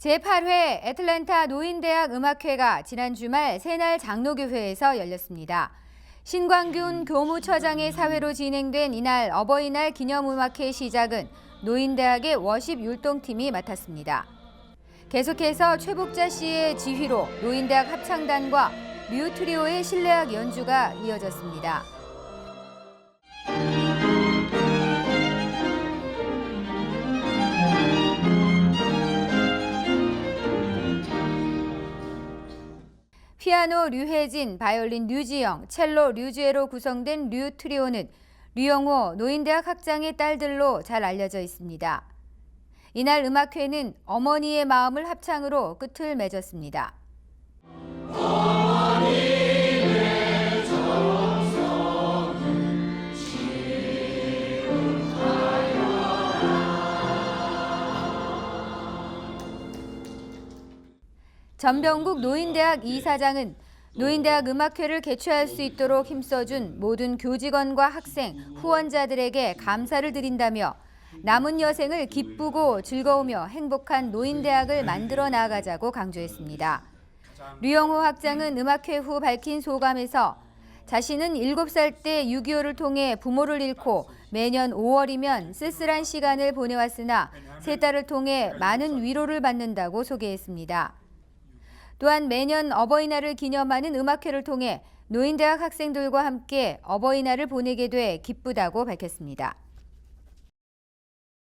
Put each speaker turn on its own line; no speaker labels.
제8회 애틀랜타 노인대학 음악회가 지난 주말 새날 장로교회에서 열렸습니다. 신광균 교무처장의 사회로 진행된 이날 어버이날 기념음악회 시작은 노인대학의 워십 율동팀이 맡았습니다. 계속해서 최복자 씨의 지휘로 노인대학 합창단과 류트리오의 실내악 연주가 이어졌습니다. 피아노 류혜진, 바이올린 류지영, 첼로 류주혜로 구성된 류 트리오는 류영호 노인대학 학장의 딸들로 잘 알려져 있습니다. 이날 음악회는 어머니의 마음을 합창으로 끝을 맺었습니다. 전병국 노인대학 이사장은 노인대학 음악회를 개최할 수 있도록 힘써준 모든 교직원과 학생, 후원자들에게 감사를 드린다며 남은 여생을 기쁘고 즐거우며 행복한 노인대학을 만들어 나가자고 강조했습니다. 류영호 학장은 음악회 후 밝힌 소감에서 자신은 7살 때 6.25를 통해 부모를 잃고 매년 5월이면 쓸쓸한 시간을 보내왔으나 세 딸을 통해 많은 위로를 받는다고 소개했습니다. 또한 매년 어버이날을 기념하는 음악회를 통해 노인대학 학생들과 함께 어버이날을 보내게 돼 기쁘다고 밝혔습니다.